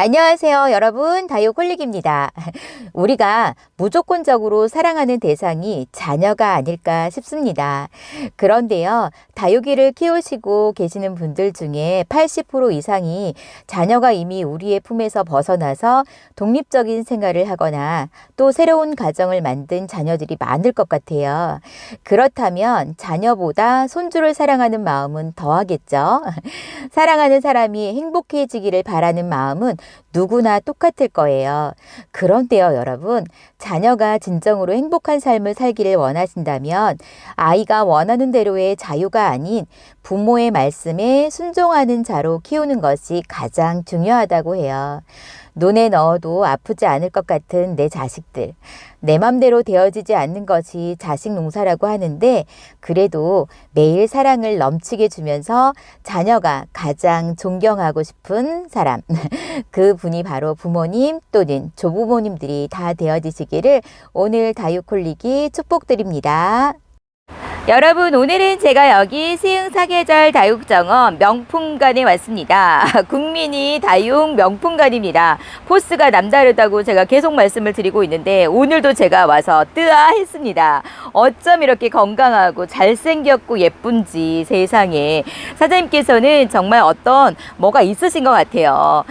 안녕하세요, 여러분. 다이오콜릭입니다. 우리가 무조건적으로 사랑하는 대상이 자녀가 아닐까 싶습니다. 그런데요, 다육이를 키우시고 계시는 분들 중에 80% 이상이 자녀가 이미 우리의 품에서 벗어나서 독립적인 생활을 하거나 또 새로운 가정을 만든 자녀들이 많을 것 같아요. 그렇다면 자녀보다 손주를 사랑하는 마음은 더하겠죠. 사랑하는 사람이 행복해지기를 바라는 마음은 누구나 똑같을 거예요. 그런데요, 여러분. 자녀가 진정으로 행복한 삶을 살기를 원하신다면 아이가 원하는 대로의 자유가 아닌 부모의 말씀에 순종하는 자로 키우는 것이 가장 중요하다고 해요. 눈에 넣어도 아프지 않을 것 같은 내 자식들. 내 맘대로 되어지지 않는 것이 자식 농사라고 하는데 그래도 매일 사랑을 넘치게 주면서 자녀가 가장 존경하고 싶은 사람. 그 분이 바로 부모님 또는 조부모님들이 다 되어지시기를 오늘 다육콜릭이 축복드립니다. 여러분 오늘은 제가 여기 시흥 사계절 다육정원 명품관에 왔습니다. 국민이 다육 명품관입니다. 포스가 남다르다고 제가 계속 말씀을 드리고 있는데 오늘도 제가 와서 뜨아 했습니다. 어쩜 이렇게 건강하고 잘생겼고 예쁜지 세상에 사장님께서는 정말 어떤 뭐가 있으신 것 같아요.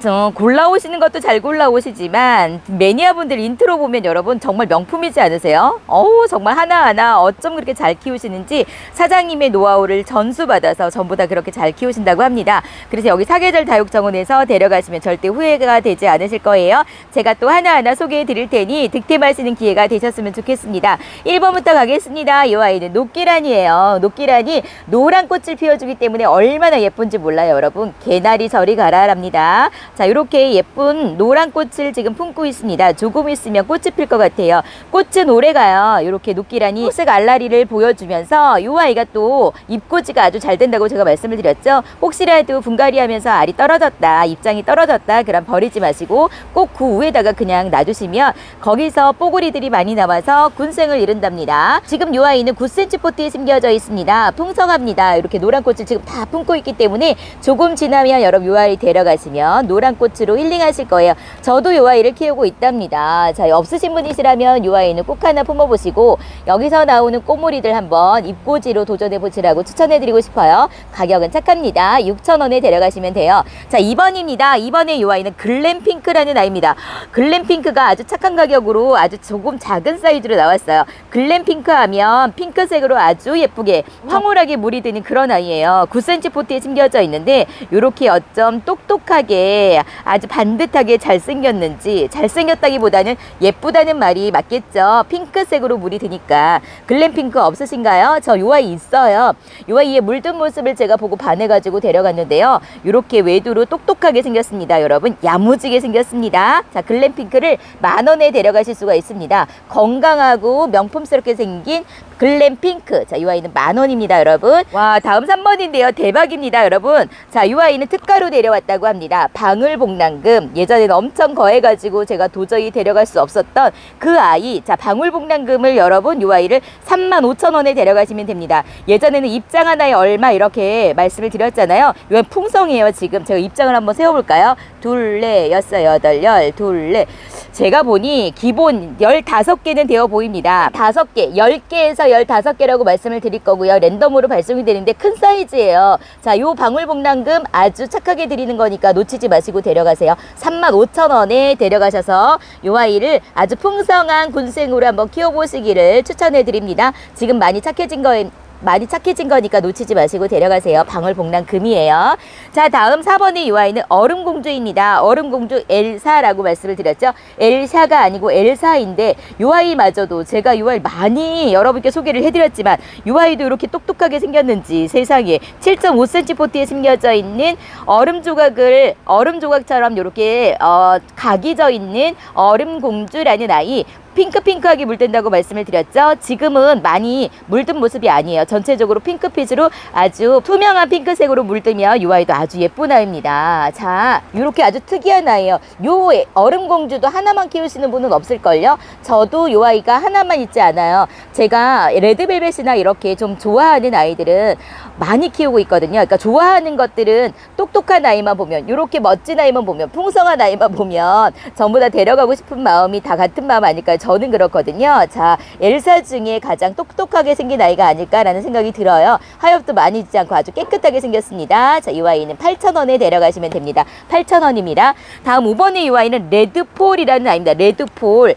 저 골라오시는 것도 잘 골라오시지만 매니아분들 인트로 보면 여러분 정말 명품이지 않으세요? 어우 정말 하나하나 어쩜 그렇게 잘 키우시는지 사장님의 노하우를 전수받아서 전부 다 그렇게 잘 키우신다고 합니다. 그래서 여기 사계절 다육정원에서 데려가시면 절대 후회가 되지 않으실 거예요. 제가 또 하나하나 소개해 드릴 테니 득템하시는 기회가 되셨으면 좋겠습니다. 1번부터 가겠습니다. 이 아이는 녹기란이에요. 녹기란이 노란 꽃을 피워주기 때문에 얼마나 예쁜지 몰라요, 여러분. 개나리 저리 가라랍니다. 자, 이렇게 예쁜 노란 꽃을 지금 품고 있습니다. 조금 있으면 꽃이 필 것 같아요. 꽃은 오래가요. 이렇게 녹기란이 흑색 알라리를 보여주면서 이 아이가 또 입꼬지가 아주 잘 된다고 제가 말씀을 드렸죠. 혹시라도 분갈이 하면서 알이 떨어졌다, 입장이 떨어졌다, 그럼 버리지 마시고 꼭 그 위에다가 그냥 놔두시면 거기서 뽀글이들이 많이 나와서 군생을 이룬답니다. 지금 이 아이는 9cm 포트에 심겨져 있습니다. 풍성합니다. 이렇게 노란 꽃을 지금 다 품고 있기 때문에 조금 지나면 여러분 이 아이 데려가시면 노란 꽃으로 힐링하실 거예요. 저도 이 아이를 키우고 있답니다. 자, 없으신 분이시라면 이 아이는 꼭 하나 품어보시고 여기서 나오는 꼬물이들 한번 입꼬지로 도전해 보시라고 추천해드리고 싶어요. 가격은 착합니다. 6,000원에 데려가시면 돼요. 자, 2번입니다. 2번에 이 아이는 글램핑크라는 아이입니다. 글램핑크가 아주 착한 가격으로 아주 조금 작은 사이즈로 나왔어요. 글램핑크 하면 핑크색으로 아주 예쁘게 황홀하게 물이 드는 그런 아이예요. 9cm 포트에 심겨져 있는데 이렇게 어쩜 똑똑하게 아주 반듯하게 잘생겼는지 잘생겼다기보다는 예쁘다는 말이 맞겠죠. 핑크색으로 물이 드니까 글램핑크 없으신가요? 저 요 아이 있어요. 요 아이의 물든 모습을 제가 보고 반해가지고 데려갔는데요. 이렇게 외두로 똑똑하게 생겼습니다. 여러분 야무지게 생겼습니다. 자 글램핑크를 만 원에 데려가실 수가 있습니다. 건강하고 명품스럽게 생긴 글램 핑크. 자, 이 아이는 만 원입니다, 여러분. 와, 다음 3번인데요. 대박입니다, 여러분. 자, 이 아이는 특가로 데려왔다고 합니다. 방울복랑금. 예전에는 엄청 거해가지고 제가 도저히 데려갈 수 없었던 그 아이. 자, 방울복랑금을 여러분, 이 아이를 3만 5천 원에 데려가시면 됩니다. 예전에는 입장 하나에 얼마 이렇게 말씀을 드렸잖아요. 이건 풍성이에요, 지금. 제가 입장을 한번 세워볼까요? 둘, 넷, 여섯, 여덟, 열, 둘, 넷. 제가 보니 기본 15개는 되어 보입니다. 5개, 10개에서 15개라고 말씀을 드릴 거고요. 랜덤으로 발송이 되는데 큰 사이즈예요. 자, 요 방울복랑금 아주 착하게 드리는 거니까 놓치지 마시고 데려가세요. 35,000원에 데려가셔서 요 아이를 아주 풍성한 군생으로 한번 키워보시기를 추천해 드립니다. 지금 많이 착해진 거에 많이 착해진 거니까 놓치지 마시고 데려가세요. 방울복랑 금이에요. 자, 다음 4번의 이 아이는 얼음공주입니다. 얼음공주 엘사라고 말씀을 드렸죠. 엘샤가 아니고 엘사인데 이 아이마저도 제가 이 아이 많이 여러분께 소개를 해드렸지만 이 아이도 이렇게 똑똑하게 생겼는지 세상에 7.5cm 포트에 심겨져 있는 얼음 조각을 얼음 조각처럼 이렇게 어, 각이 져 있는 얼음공주라는 아이 핑크핑크하게 물든다고 말씀을 드렸죠. 지금은 많이 물든 모습이 아니에요. 전체적으로 핑크빛으로 아주 투명한 핑크색으로 물들면 이 아이도 아주 예쁜 아이입니다. 자, 이렇게 아주 특이한 아이예요. 요 얼음공주도 하나만 키우시는 분은 없을걸요? 저도 이 아이가 하나만 있지 않아요. 제가 레드벨벳이나 이렇게 좀 좋아하는 아이들은 많이 키우고 있거든요. 그러니까 좋아하는 것들은 똑똑한 아이만 보면, 이렇게 멋진 아이만 보면, 풍성한 아이만 보면 전부 다 데려가고 싶은 마음이 다 같은 마음 아닐까요? 저는 그렇거든요. 자, 엘사 중에 가장 똑똑하게 생긴 아이가 아닐까라는 생각이 들어요. 하엽도 많이 있지 않고 아주 깨끗하게 생겼습니다. 자, 이 아이는 8,000원에 데려가시면 됩니다. 8,000원입니다. 다음 5번의 이 아이는 레드폴이라는 아이입니다. 레드폴.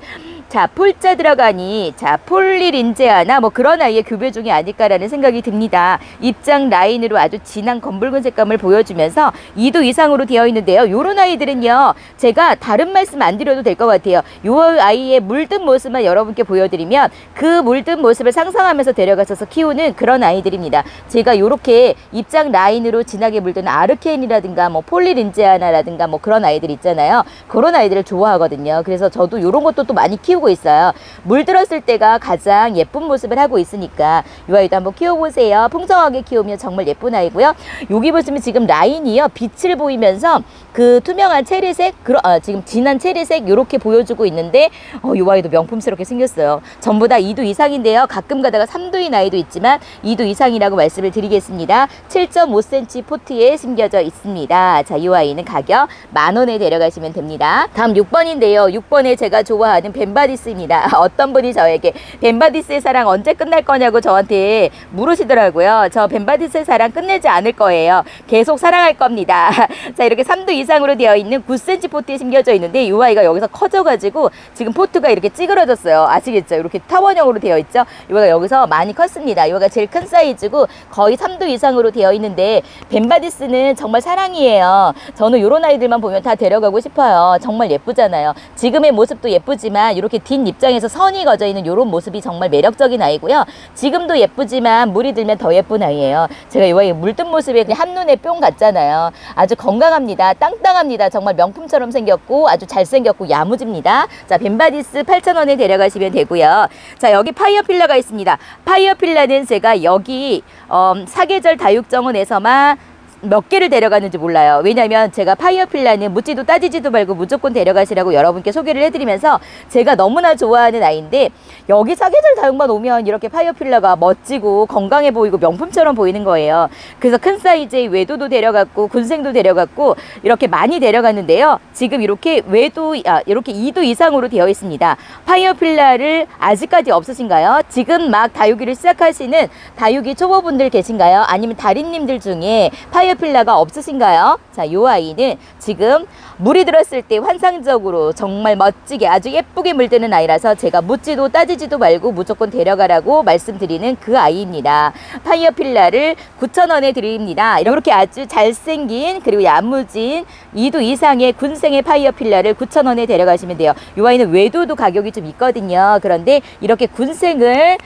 자, 폴자 들어가니, 자, 폴리린제아나 뭐 그런 아이의 교배 중이 아닐까라는 생각이 듭니다. 입장 라인으로 아주 진한 검붉은 색감을 보여주면서 2도 이상으로 되어 있는데요. 요런 아이들은요, 제가 다른 말씀 안 드려도 될 것 같아요. 요 아이의 물든 모습만 여러분께 보여드리면 그 물든 모습을 상상하면서 데려가셔서 키우는 그런 아이들입니다. 제가 요렇게 입장 라인으로 진하게 물든 아르케인이라든가 뭐 폴리린제아나라든가 뭐 그런 아이들 있잖아요. 그런 아이들을 좋아하거든요. 그래서 저도 요런 것도 또 많이 키우고 있어요. 물들었을 때가 가장 예쁜 모습을 하고 있으니까 이 아이도 한번 키워보세요. 풍성하게 키우면 정말 예쁜 아이고요. 여기 보시면 지금 라인이요. 빛을 보이면서 그 투명한 체리색, 그러, 아, 지금 진한 체리색 이렇게 보여주고 있는데 어, 이 아이도 명품스럽게 생겼어요. 전부 다 2도 이상인데요. 가끔 가다가 3도인 아이도 있지만 2도 이상이라고 말씀을 드리겠습니다. 7.5cm 포트에 심겨져 있습니다. 자, 이 아이는 가격 만 원에 데려가시면 됩니다. 다음 6번인데요. 6번에 제가 좋아하는 벤바디 스입니다. 어떤 분이 저에게 벤바디스의 사랑 언제 끝날 거냐고 저한테 물으시더라고요. 저 벤바디스의 사랑 끝내지 않을 거예요. 계속 사랑할 겁니다. 자, 이렇게 3도 이상으로 되어 있는 9cm 포트에 심겨져 있는데 이 아이가 여기서 커져가지고 지금 포트가 이렇게 찌그러졌어요. 아시겠죠? 이렇게 타원형으로 되어 있죠? 이 아이가 여기서 많이 컸습니다. 이 아이가 제일 큰 사이즈고 거의 3도 이상으로 되어 있는데 벤바디스는 정말 사랑이에요. 저는 이런 아이들만 보면 다 데려가고 싶어요. 정말 예쁘잖아요. 지금의 모습도 예쁘지만 이렇게 뒷 입장에서 선이 거져 있는 이런 모습이 정말 매력적인 아이고요. 지금도 예쁘지만 물이 들면 더 예쁜 아이예요. 제가 이 아이 물든 모습에 그냥 한눈에 뿅 갔잖아요. 아주 건강합니다. 땅땅합니다. 정말 명품처럼 생겼고 아주 잘생겼고 야무집니다. 자, 벤바디스 8,000원에 데려가시면 되고요. 자, 여기 파이어필라가 있습니다. 파이어필라는 제가 여기 어, 사계절 다육정원에서만 몇 개를 데려가는지 몰라요. 왜냐면 제가 파이어필라는 묻지도 따지지도 말고 무조건 데려가시라고 여러분께 소개를 해드리면서 제가 너무나 좋아하는 아이인데 여기 사계절 다육만 오면 이렇게 파이어필라가 멋지고 건강해 보이고 명품처럼 보이는 거예요. 그래서 큰 사이즈의 외도도 데려갔고 군생도 데려갔고 이렇게 많이 데려갔는데요. 지금 이렇게 외도 아, 이렇게 2도 이상으로 되어 있습니다. 파이어필라를 아직까지 없으신가요? 지금 막 다육이를 시작하시는 다육이 초보분들 계신가요? 아니면 달인님들 중에 파이어 필라가 없으신가요? 자, 요 아이는 지금 물이 들었을 때 환상적으로 정말 멋지게 아주 예쁘게 물드는 아이라서 제가 묻지도 따지지도 말고 무조건 데려가라고 말씀드리는 그 아이입니다. 파이어필라를 9,000원에 드립니다. 이렇게 아주 잘생긴 그리고 야무진 2도 이상의 군생의 파이어필라를 9,000원에 데려가시면 돼요. 요 아이는 외도도 가격이 좀 있거든요. 그런데 이렇게 군생을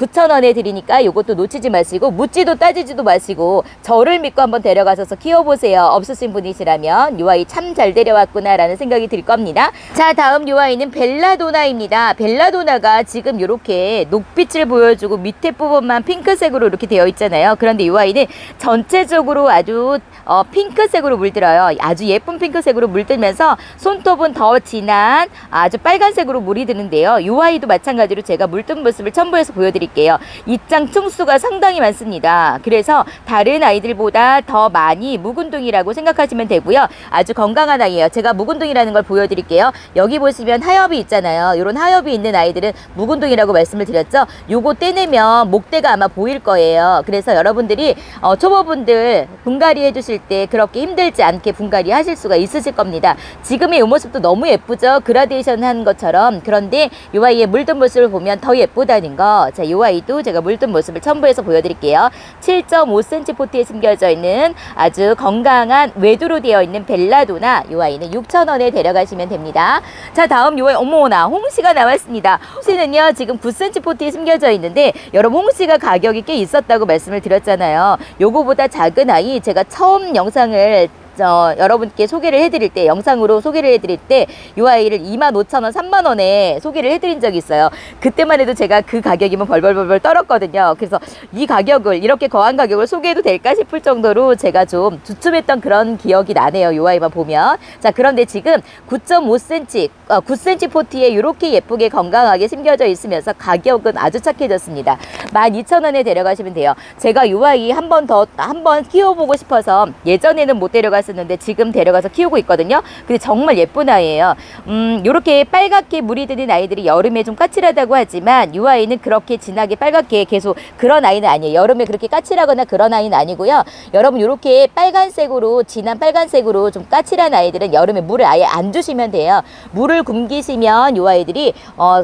9,000원에 드리니까 이것도 놓치지 마시고 묻지도 따지지도 마시고 저를 믿고 한번 데려가셔서 키워보세요. 없으신 분이시라면 이 아이 참 잘 데려왔구나 라는 생각이 들 겁니다. 자 다음 이 아이는 벨라도나입니다. 벨라도나가 지금 이렇게 녹빛을 보여주고 밑에 부분만 핑크색으로 이렇게 되어 있잖아요. 그런데 이 아이는 전체적으로 아주 어, 핑크색으로 물들어요. 아주 예쁜 핑크색으로 물들면서 손톱은 더 진한 아주 빨간색으로 물이 드는데요. 이 아이도 마찬가지로 제가 물든 모습을 첨부해서 보여드릴게요. 입장 층수가 상당히 많습니다. 그래서 다른 아이들보다 더 많이 묵은둥이라고 생각하시면 되고요. 아주 건강한 아이예요. 제가 묵은둥이라는 걸 보여드릴게요. 여기 보시면 하엽이 있잖아요. 이런 하엽이 있는 아이들은 묵은둥이라고 말씀을 드렸죠. 요거 떼내면 목대가 아마 보일 거예요. 그래서 여러분들이 어, 초보분들 분갈이 해주실 때 그렇게 힘들지 않게 분갈이 하실 수가 있으실 겁니다. 지금의 이 모습도 너무 예쁘죠. 그라데이션 한 것처럼. 그런데 이 아이의 물든 모습을 보면 더 예쁘다는 거. 자, 이 아이도 제가 물든 모습을 첨부해서 보여드릴게요. 7.5cm 포트에 숨겨져 있는 아주 건강한 외두로 되어 있는 벨라도나 이 아이는 6,000원에 데려가시면 됩니다. 자, 다음 이 아이, 어머나, 홍시가 나왔습니다. 홍시는요, 지금 9cm 포트에 숨겨져 있는데, 여러분, 홍시가 가격이 꽤 있었다고 말씀을 드렸잖아요. 요거보다 작은 아이, 제가 처음 영상을 저 여러분께 소개를 해드릴 때 영상으로 소개를 해드릴 때 이 아이를 2만 5천 원, 3만 원에 소개를 해드린 적이 있어요. 그때만 해도 제가 그 가격이면 벌벌벌벌 떨었거든요. 그래서 이 가격을 이렇게 거한 가격을 소개해도 될까 싶을 정도로 제가 좀 주춤했던 그런 기억이 나네요. 이 아이만 보면 자 그런데 지금 9.5cm, 어, 9cm 포티에 이렇게 예쁘게 건강하게 심겨져 있으면서 가격은 아주 착해졌습니다. 12,000원에 데려가시면 돼요. 제가 이 아이 한 번 더 한 번 키워보고 싶어서 예전에는 못 데려갔 었는데 지금 데려가서 키우고 있거든요. 근데 정말 예쁜 아이예요. 음, 요렇게 빨갛게 물이 드는 아이들이 여름에 좀 까칠하다고 하지만 이 아이는 그렇게 진하게 빨갛게 계속 그런 아이는 아니에요. 여름에 그렇게 까칠하거나 그런 아이는 아니고요. 여러분 요렇게 빨간색으로 진한 빨간색으로 좀 까칠한 아이들은 여름에 물을 아예 안 주시면 돼요. 물을 굶기시면 이 아이들이 어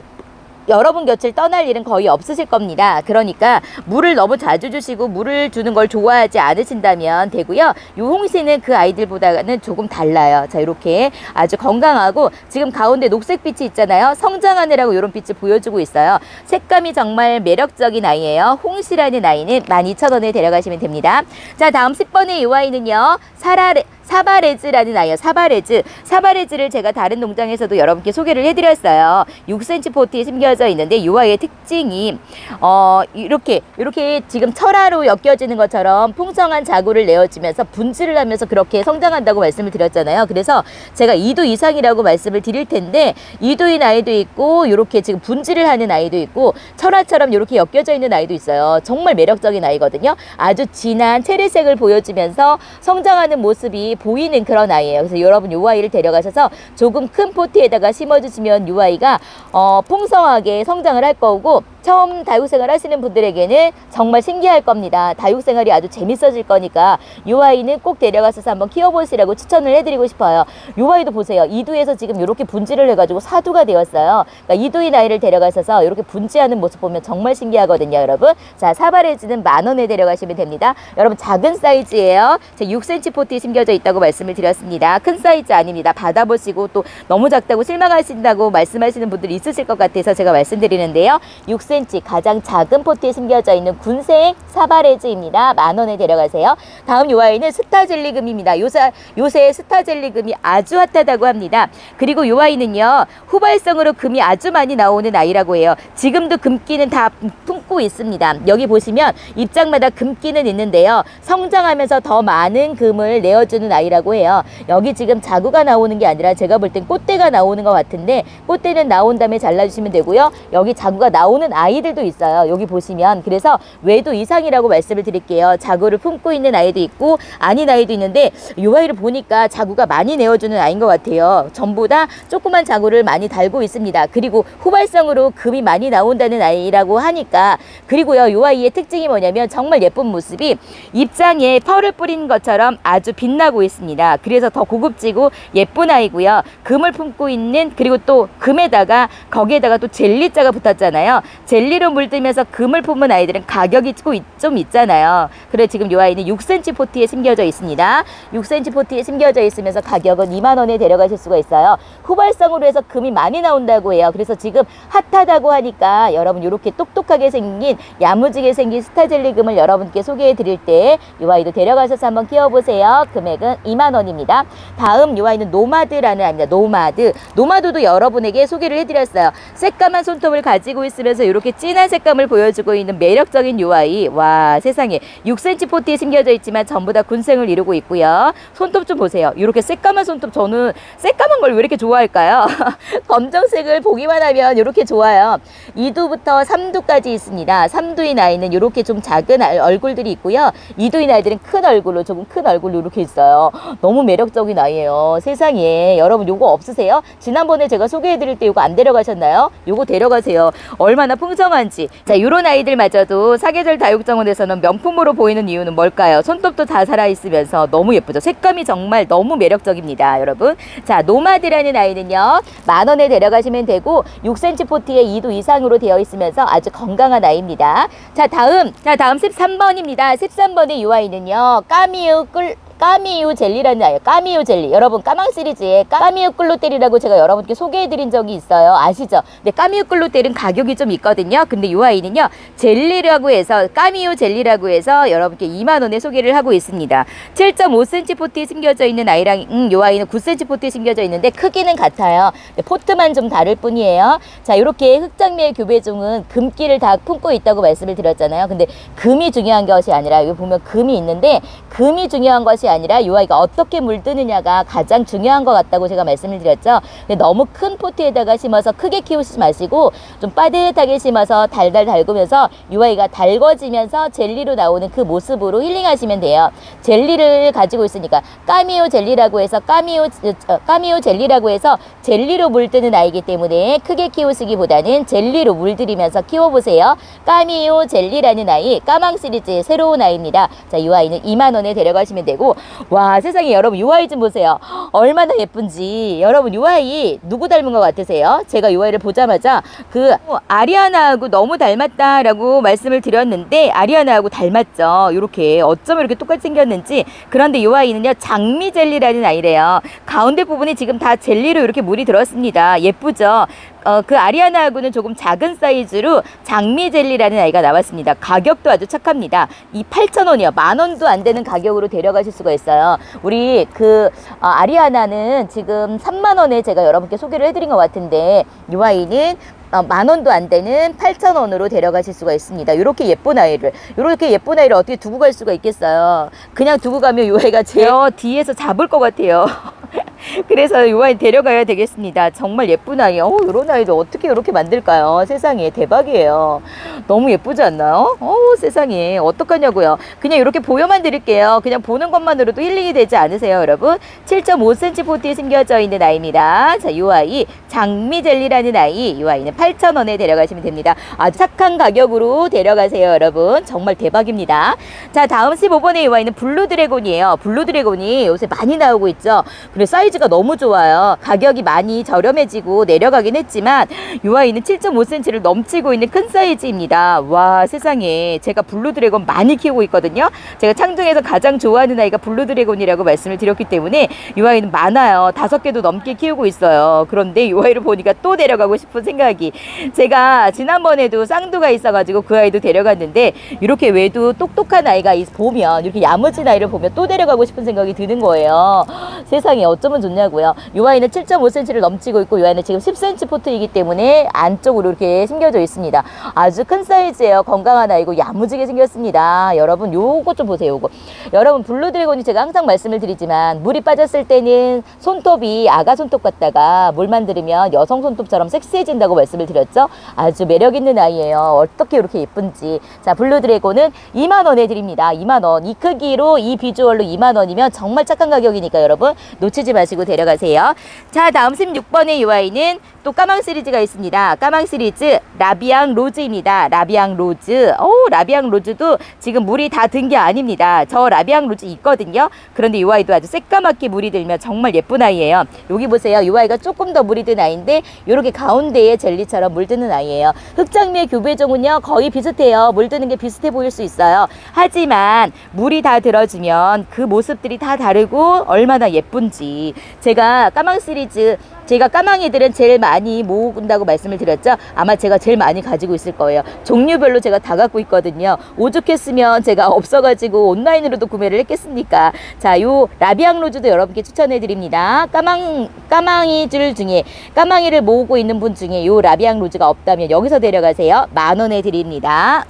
여러분 곁을 떠날 일은 거의 없으실 겁니다. 그러니까 물을 너무 자주 주시고 물을 주는 걸 좋아하지 않으신다면 되고요. 요 홍시는 그 아이들보다는 조금 달라요. 자, 이렇게 아주 건강하고 지금 가운데 녹색 빛이 있잖아요. 성장하느라고 이런 빛을 보여주고 있어요. 색감이 정말 매력적인 아이예요. 홍시라는 아이는 12,000원에 데려가시면 됩니다. 자, 다음 10번의 이 아이는요. 사라레 사바레즈라는 아이요. 사바레즈. 사바레즈를 제가 다른 농장에서도 여러분께 소개를 해드렸어요. 6cm 포트에 심겨져 있는데 이 아이의 특징이 어 이렇게 이렇게 지금 철화로 엮여지는 것처럼 풍성한 자구를 내어주면서 분질을 하면서 그렇게 성장한다고 말씀을 드렸잖아요. 그래서 제가 2도 이상이라고 말씀을 드릴 텐데 2도인 아이도 있고 이렇게 지금 분질을 하는 아이도 있고 철화처럼 이렇게 엮여져 있는 아이도 있어요. 정말 매력적인 아이거든요. 아주 진한 체리색을 보여주면서 성장하는 모습이 보이는 그런 아이예요. 그래서 여러분 요 아이를 데려가셔서 조금 큰 포트에다가 심어주시면 요 아이가 어, 풍성하게 성장을 할 거고 처음 다육생활 하시는 분들에게는 정말 신기할 겁니다. 다육생활이 아주 재밌어질 거니까 요 아이는 꼭 데려가셔서 한번 키워보시라고 추천을 해드리고 싶어요. 요 아이도 보세요. 이두에서 지금 이렇게 분지를 해가지고 사두가 되었어요. 그러니까 이두인 아이를 데려가셔서 이렇게 분지하는 모습 보면 정말 신기하거든요, 여러분. 자, 사바레즈는 만 원에 데려가시면 됩니다. 여러분 작은 사이즈예요. 제 6cm 포트에 심겨져 있다고 말씀을 드렸습니다. 큰 사이즈 아닙니다. 받아보시고 또 너무 작다고 실망하신다고 말씀하시는 분들이 있으실 것 같아서 제가 말씀드리는데요. 6cm 가장 작은 포트에 심겨져 있는 군생 사바레즈입니다. 만 원에 데려가세요. 다음 요 아이는 스타젤리금입니다. 요새 요새 스타젤리금이 아주 핫하다고 합니다. 그리고 요 아이는요 후발성으로 금이 아주 많이 나오는 아이라고 해요. 지금도 금기는 다 품고 있습니다. 여기 보시면 입장마다 금기는 있는데요. 성장하면서 더 많은 금을 내어주는 아이라고 해요. 여기 지금 자구가 나오는 게 아니라 제가 볼 땐 꽃대가 나오는 것 같은데 꽃대는 나온 다음에 잘라주시면 되고요. 여기 자구가 나오는 아이들도 있어요. 여기 보시면 그래서 외도 이상이라고 말씀을 드릴게요. 자구를 품고 있는 아이도 있고 아닌 아이도 있는데 이 아이를 보니까 자구가 많이 내어주는 아이인 것 같아요. 전부 다 조그만 자구를 많이 달고 있습니다. 그리고 후발성으로 금이 많이 나온다는 아이라고 하니까 그리고요 이 아이의 특징이 뭐냐면 정말 예쁜 모습이 입장에 펄을 뿌린 것처럼 아주 빛나고 있습니다. 그래서 더 고급지고 예쁜 아이고요. 금을 품고 있는 그리고 또 금에다가 거기에다가 또 젤리자가 붙었잖아요. 젤리로 물들면서 금을 품은 아이들은 가격이 좀 있잖아요. 그래 지금 이 아이는 6cm 포트에 심겨져 있습니다. 6cm 포트에 심겨져 있으면서 가격은 2만 원에 데려가실 수가 있어요. 후발성으로 해서 금이 많이 나온다고 해요. 그래서 지금 핫하다고 하니까 여러분 이렇게 똑똑하게 생긴 야무지게 생긴 스타 젤리 금을 여러분께 소개해 드릴 때이 아이도 데려가셔서 한번 키워보세요. 금액은 2만 원입니다. 다음 이 아이는 노마드라는 아이입니다. 노마드. 노마드도 여러분에게 소개를 해드렸어요. 새까만 손톱을 가지고 있으면서 이렇게 진한 색감을 보여주고 있는 매력적인 요 아이. 와 세상에 6cm 포트에 심겨져 있지만 전부 다 군생을 이루고 있고요. 손톱 좀 보세요. 이렇게 새까만 손톱 저는 새까만 걸 왜 이렇게 좋아할까요? 검정색을 보기만 하면 이렇게 좋아요. 2두부터 3두까지 있습니다. 3두인 아이는 이렇게 좀 작은 알- 얼굴들이 있고요. 2두인 아이들은 큰 얼굴로 조금 큰 얼굴로 이렇게 있어요. 너무 매력적인 아이예요. 세상에 여러분 요거 없으세요? 지난번에 제가 소개해드릴 때 요거 안 데려가셨나요? 요거 데려가세요. 얼마나 풍성한지. 자, 요런 아이들마저도 사계절 다육정원에서는 명품으로 보이는 이유는 뭘까요? 손톱도 다 살아있으면서 너무 예쁘죠. 색감이 정말 너무 매력적입니다, 여러분. 자, 노마드라는 아이는요, 만 원에 데려가시면 되고, 6cm 포트에 2도 이상으로 되어 있으면서 아주 건강한 아이입니다. 자, 다음, 자, 다음 13번입니다. 13번의 이 아이는요, 까미우 끌, 까미유 젤리라는 아이 까미유 젤리. 여러분 까망 시리즈에 까미유 끌로텔이라고 제가 여러분께 소개해드린 적이 있어요. 아시죠? 근데 까미유 끌로텔은 가격이 좀 있거든요. 근데 이 아이는요 젤리라고 해서 까미유 젤리라고 해서 여러분께 2만 원에 소개를 하고 있습니다. 7.5cm 포트에 숨겨져 있는 아이랑 음, 이 아이는 9cm 포트에 숨겨져 있는데 크기는 같아요. 포트만 좀 다를 뿐이에요. 자 이렇게 흑장미의 교배종은 금기를 다 품고 있다고 말씀을 드렸잖아요. 근데 금이 중요한 것이 아니라 여기 보면 금이 있는데 금이 중요한 것이 아니라 이 아이가 어떻게 물드느냐가 가장 중요한 것 같다고 제가 말씀을 드렸죠. 너무 큰 포트에다가 심어서 크게 키우지 마시고 좀 빠듯하게 심어서 달달 달구면서 이 아이가 달궈지면서 젤리로 나오는 그 모습으로 힐링하시면 돼요. 젤리를 가지고 있으니까 까미오 젤리라고 해서 까미오 어, 까미오 젤리라고 해서 젤리로 물드는 아이기 때문에 크게 키우시기보다는 젤리로 물들이면서 키워보세요. 까미오 젤리라는 아이 까망 시리즈의 새로운 아이입니다. 자, 이 아이는 2만 원에 데려가시면 되고 와 세상에 여러분 이 아이 좀 보세요. 얼마나 예쁜지 여러분 이 아이 누구 닮은 것 같으세요? 제가 이 아이를 보자마자 그 어, 아리아나하고 너무 닮았다라고 말씀을 드렸는데 아리아나하고 닮았죠. 이렇게 어쩜 이렇게 똑같이 생겼는지 그런데 이 아이는요 장미 젤리라는 아이래요. 가운데 부분이 지금 다 젤리로 이렇게 물이 들었습니다. 예쁘죠? 어, 그 아리아나하고는 조금 작은 사이즈로 장미 젤리라는 아이가 나왔습니다. 가격도 아주 착합니다. 이 8,000원이요. 만 원도 안 되는 가격으로 데려가실 수가 있어요. 우리 그 어, 아리아나는 지금 3만 원에 제가 여러분께 소개를 해드린 것 같은데 이 아이는 어, 만 원도 안 되는 8천 원으로 데려가실 수가 있습니다. 이렇게 예쁜 아이를 이렇게 예쁜 아이를 어떻게 두고 갈 수가 있겠어요? 그냥 두고 가면 이 아이가 제 뒤에서 잡을 것 같아요. 그래서 이 아이 데려가야 되겠습니다. 정말 예쁜 아이. 어, 이런 아이도 어떻게 이렇게 만들까요? 세상에 대박이에요. 너무 예쁘지 않나요? 어, 세상에 어떡하냐고요. 그냥 이렇게 보여만 드릴게요. 그냥 보는 것만으로도 힐링이 되지 않으세요, 여러분? 7.5cm 포트에 숨겨져 있는 아이입니다. 자, 이 아이 장미 젤리라는 아이. 이 아이는 8,000원에 데려가시면 됩니다. 아주 착한 가격으로 데려가세요, 여러분. 정말 대박입니다. 자, 다음 15번의 이 아이는 블루 드래곤이에요. 블루 드래곤이 요새 많이 나오고 있죠. 그리고 사이즈가 너무 좋아요. 가격이 많이 저렴해지고 내려가긴 했지만 이 아이는 7.5cm를 넘치고 있는 큰 사이즈입니다. 와 세상에 제가 블루 드래곤 많이 키우고 있거든요. 제가 창중에서 가장 좋아하는 아이가 블루 드래곤이라고 말씀을 드렸기 때문에 이 아이는 많아요. 다섯 개도 넘게 키우고 있어요. 그런데 이 아이를 보니까 또 데려가고 싶은 생각이 제가 지난번에도 쌍두가 있어가지고 그 아이도 데려갔는데 이렇게 외도 똑똑한 아이가 있- 보면 이렇게 야무진 아이를 보면 또 데려가고 싶은 생각이 드는 거예요. 세상에 어쩌면 좋냐고요. 이 아이는 7.5cm를 넘치고 있고 이 아이는 지금 10cm 포트이기 때문에 안쪽으로 이렇게 숨겨져 있습니다. 아주 큰 사이즈예요. 건강한 아이고 야무지게 생겼습니다. 여러분 요거 좀 보세요. 요거. 여러분 블루 드래곤이 제가 항상 말씀을 드리지만 물이 빠졌을 때는 손톱이 아가 손톱 같다가 물만 들으면 여성 손톱처럼 섹시해진다고 말씀을 드렸죠. 아주 매력 있는 아이예요. 어떻게 이렇게 예쁜지. 자, 블루 드래곤은 2만 원에 드립니다. 2만 원. 이 크기로 이 비주얼로 2만 원이면 정말 착한 가격이니까 여러분 놓치지 마시고 데려가세요. 자, 다음 16번의 이 아이는 또 까망 시리즈가 있습니다. 까망 시리즈 라비앙 로즈입니다. 라비앙 로즈. 오, 라비앙 로즈도 지금 물이 다 든 게 아닙니다. 저 라비앙 로즈 있거든요. 그런데 이 아이도 아주 새까맣게 물이 들면 정말 예쁜 아이예요. 여기 보세요. 이 아이가 조금 더 물이 든 아이인데 이렇게 가운데에 젤리처럼 물드는 아이예요. 흑장미의 교배종은요 거의 비슷해요. 물드는 게 비슷해 보일 수 있어요. 하지만 물이 다 들어지면 그 모습들이 다 다르고 얼마나 예쁜지 제가 까망 시리즈 제가 까망이들은 제일 많이 모은다고 말씀을 드렸죠. 아마 제가 제일 많이 가지고 있을 거예요. 종류별로 제가 다 갖고 있거든요. 오죽했으면 제가 없어가지고 온라인으로도 구매를 했겠습니까? 자, 요 라비앙 로즈도 여러분께 추천해 드립니다. 까망 까망이들 중에 까망이를 모으고 있는 분 중에 요 라비앙 로즈가 없다면 여기서 데려가세요. 만 원에 드립니다.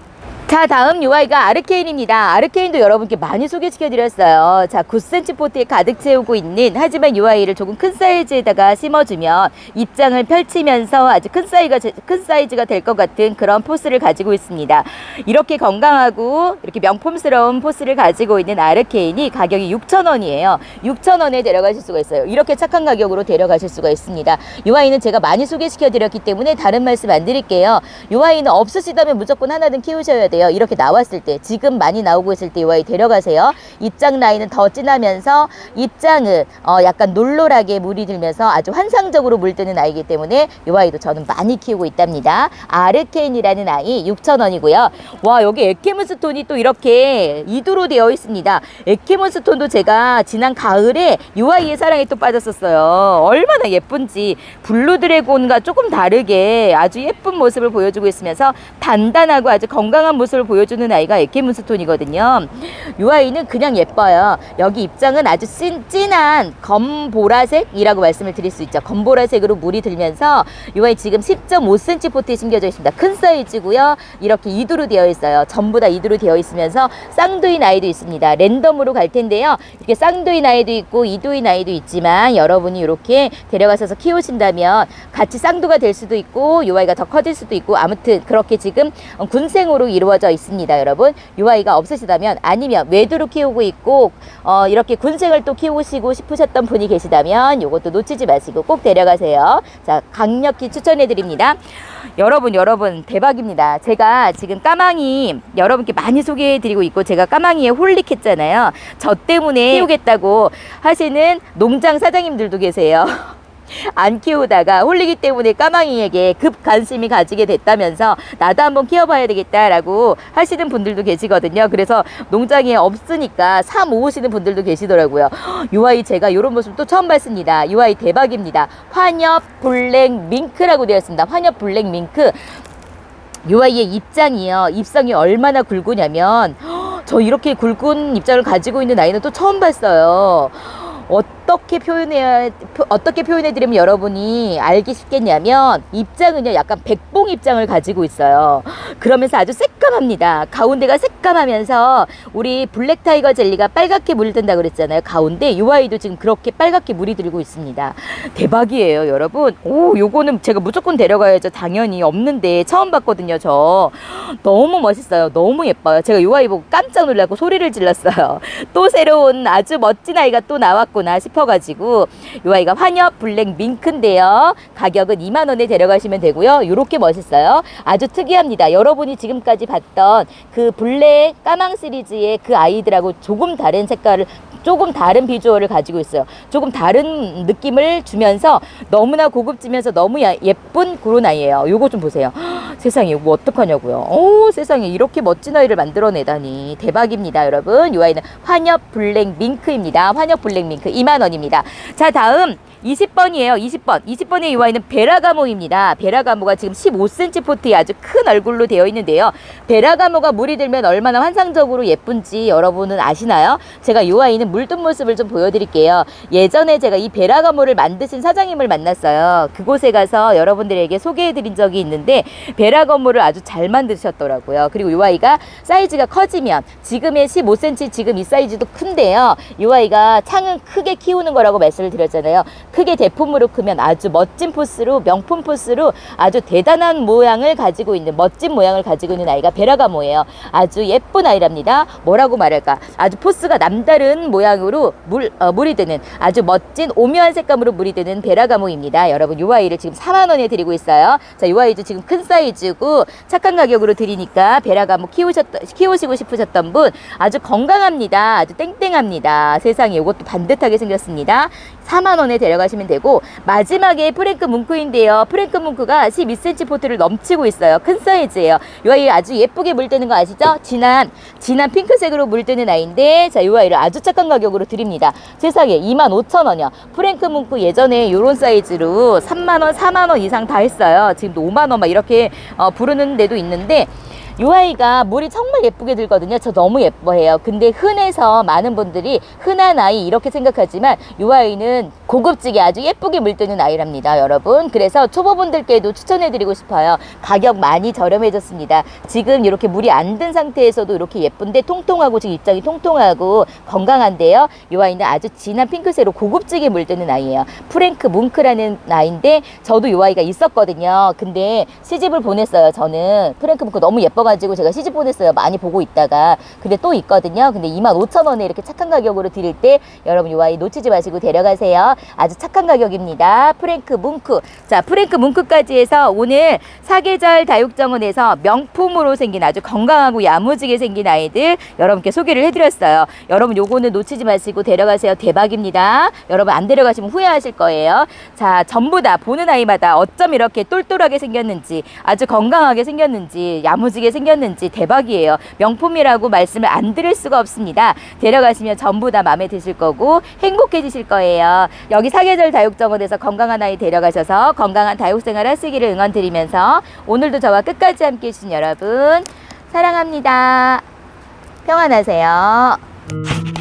자 다음 UI가 아르케인입니다. 아르케인도 여러분께 많이 소개시켜 드렸어요. 자 9cm 포트에 가득 채우고 있는 하지만 UI를 조금 큰 사이즈에다가 심어주면 입장을 펼치면서 아주 큰 사이즈가 큰 사이즈가 될 것 같은 그런 포스를 가지고 있습니다. 이렇게 건강하고 이렇게 명품스러운 포스를 가지고 있는 아르케인이 가격이 6,000원이에요. 6,000원에 데려가실 수가 있어요. 이렇게 착한 가격으로 데려가실 수가 있습니다. UI는 제가 많이 소개시켜 드렸기 때문에 다른 말씀 안 드릴게요. UI는 없으시다면 무조건 하나는 키우셔야 돼요. 어때요? 이렇게 나왔을 때 지금 많이 나오고 있을 때이 아이 데려가세요. 입장 라인은 더 진하면서 입장은 어, 약간 놀놀하게 물이 들면서 아주 환상적으로 물드는 아이기 때문에 이 아이도 저는 많이 키우고 있답니다. 아르케인이라는 아이 6,000원이고요. 와 여기 에케문스톤이 또 이렇게 이두로 되어 있습니다. 에케문스톤도 제가 지난 가을에 이 아이의 사랑에 또 빠졌었어요. 얼마나 예쁜지 블루 드래곤과 조금 다르게 아주 예쁜 모습을 보여주고 있으면서 단단하고 아주 건강한 모습 을 보여주는 아이가 에케문스톤이거든요. 이 아이는 그냥 예뻐요. 여기 입장은 아주 찐, 진한 검보라색이라고 말씀을 드릴 수 있죠. 검보라색으로 물이 들면서 이 아이 지금 10.5cm 포트에 심겨져 있습니다. 큰 사이즈고요. 이렇게 이두로 되어 있어요. 전부 다 이두로 되어 있으면서 쌍두인 아이도 있습니다. 랜덤으로 갈 텐데요. 이렇게 쌍두인 아이도 있고 이두인 아이도 있지만 여러분이 이렇게 데려가셔서 키우신다면 같이 쌍두가 될 수도 있고 이 아이가 더 커질 수도 있고 아무튼 그렇게 지금 군생으로 이루어 져 있습니다. 여러분 이 아이가 없으시다면 아니면 외두로 키우고 있고 어, 이렇게 군생을 또 키우시고 싶으셨던 분이 계시다면 이것도 놓치지 마시고 꼭 데려가세요. 자 강력히 추천해 드립니다. 여러분 여러분 대박입니다. 제가 지금 까망이 여러분께 많이 소개해 드리고 있고 제가 까망이에 홀릭했잖아요. 저 때문에 키우겠다고 하시는 농장 사장님들도 계세요. 안 키우다가 홀리기 때문에 까망이에게 급 관심이 가지게 됐다면서 나도 한번 키워봐야 되겠다라고 하시는 분들도 계시거든요. 그래서 농장에 없으니까 사 모으시는 분들도 계시더라고요. 이 아이 제가 이런 모습 또 처음 봤습니다. 이 아이 대박입니다. 환엽 블랙 밍크라고 되어 있습니다. 환엽 블랙 밍크. 이 아이의 입장이요. 입성이 얼마나 굵으냐면 저 이렇게 굵은 입장을 가지고 있는 아이는 또 처음 봤어요. 어 떻게 표현해야 표- 어떻게 표현해 드리면 여러분이 알기 쉽겠냐면 입장은요 약간 백봉 입장을 가지고 있어요. 그러면서 아주 새까맣니다. 가운데가 새까마면서 우리 블랙 타이거 젤리가 빨갛게 물든다 그랬잖아요. 가운데 이 아이도 지금 그렇게 빨갛게 물이 들고 있습니다. 대박이에요, 여러분. 오, 요거는 제가 무조건 데려가야죠. 당연히 없는데 처음 봤거든요, 저. 너무 멋있어요. 너무 예뻐요. 제가 이 아이 보고 깜짝 놀라고 소리를 질렀어요. 또 새로운 아주 멋진 아이가 또 나왔구나 싶 어가지고 이 아이가 환엽 블랙 밍크인데요. 가격은 2만 원에 데려가시면 되고요. 이렇게 멋있어요. 아주 특이합니다. 여러분이 지금까지 봤던 그 블랙 까망 시리즈의 그 아이들하고 조금 다른 색깔을 조금 다른 비주얼을 가지고 있어요. 조금 다른 느낌을 주면서 너무나 고급지면서 너무 야- 예쁜 그런 아이예요. 요거 좀 보세요. 헉, 세상에 이거 어떡하냐고요. 오 세상에 이렇게 멋진 아이를 만들어내다니 대박입니다 여러분. 이 아이는 환엽 블랙 밍크입니다. 환엽 블랙 밍크 2만 원입니다. 자 다음 20번이에요. 20번. 20번의 이 아이는 베라가모입니다. 베라가모가 지금 15cm 포트에 아주 큰 얼굴로 되어 있는데요. 베라가모가 물이 들면 얼마나 환상적으로 예쁜지 여러분은 아시나요? 제가 이 아이는 물든 모습을 좀 보여드릴게요. 예전에 제가 이 베라가모를 만드신 사장님을 만났어요. 그곳에 가서 여러분들에게 소개해드린 적이 있는데 베라가모를 아주 잘 만드셨더라고요. 그리고 이 아이가 사이즈가 커지면 지금의 15cm 지금 이 사이즈도 큰데요. 이 아이가 창은 크게 키우는 거라고 말씀을 드렸잖아요. 크게 대품으로 크면 아주 멋진 포스로 명품 포스로 아주 대단한 모양을 가지고 있는 멋진 모양을 가지고 있는 아이가 베라가모예요. 아주 예쁜 아이랍니다. 뭐라고 말할까? 아주 포스가 남다른 모양으로 물 어, 물이 드는 아주 멋진 오묘한 색감으로 물이 드는 베라가모입니다. 여러분 이 아이를 지금 4만 원에 드리고 있어요. 자, 이 아이도 지금 큰 사이즈고 착한 가격으로 드리니까 베라가모 키우셨 키우시고 싶으셨던 분 아주 건강합니다. 아주 땡땡합니다. 세상에 이것도 반듯하게 생겼습니다. 4만 원에 데려가시면 되고 마지막에 프랭크 뭉크인데요. 프랭크 뭉크가 12cm 포트를 넘치고 있어요. 큰 사이즈예요. 이 아이 아주 예쁘게 물드는 거 아시죠? 진한 진한 핑크색으로 물드는 아이인데 자, 이 아이를 아주 착한 가격으로 드립니다. 세상에 2만 5천 원이요. 프랭크 뭉크 예전에 이런 사이즈로 3만 원, 4만 원 이상 다 했어요. 지금도 5만 원 막 이렇게 어, 부르는 데도 있는데 이 아이가 물이 정말 예쁘게 들거든요. 저 너무 예뻐해요. 근데 흔해서 많은 분들이 흔한 아이 이렇게 생각하지만 이 아이는 고급지게 아주 예쁘게 물드는 아이랍니다, 여러분. 그래서 초보분들께도 추천해드리고 싶어요. 가격 많이 저렴해졌습니다. 지금 이렇게 물이 안 든 상태에서도 이렇게 예쁜데 통통하고 지금 입장이 통통하고 건강한데요. 이 아이는 아주 진한 핑크색으로 고급지게 물드는 아이예요. 프랭크 뭉크라는 아이인데 저도 이 아이가 있었거든요. 근데 시집을 보냈어요. 저는 프랭크 뭉크 너무 예뻐 가지고 제가 시집 보냈어요. 많이 보고 있다가 근데 또 있거든요. 근데 2만 5천 원에 이렇게 착한 가격으로 드릴 때 여러분 이 아이 놓치지 마시고 데려가세요. 아주 착한 가격입니다. 프랭크 뭉크. 자, 프랭크 뭉크까지 해서 오늘 사계절 다육정원에서 명품으로 생긴 아주 건강하고 야무지게 생긴 아이들 여러분께 소개를 해드렸어요. 여러분 요거는 놓치지 마시고 데려가세요. 대박입니다. 여러분 안 데려가시면 후회하실 거예요. 자, 전부 다 보는 아이마다 어쩜 이렇게 똘똘하게 생겼는지 아주 건강하게 생겼는지 야무지게 생겼는지 대박이에요. 명품이라고 말씀을 안 드릴 수가 없습니다. 데려가시면 전부 다 마음에 드실 거고 행복해지실 거예요. 여기 사계절 다육정원에서 건강한 아이 데려가셔서 건강한 다육생활 하시기를 응원드리면서 오늘도 저와 끝까지 함께 해 주신 여러분 사랑합니다. 평안하세요.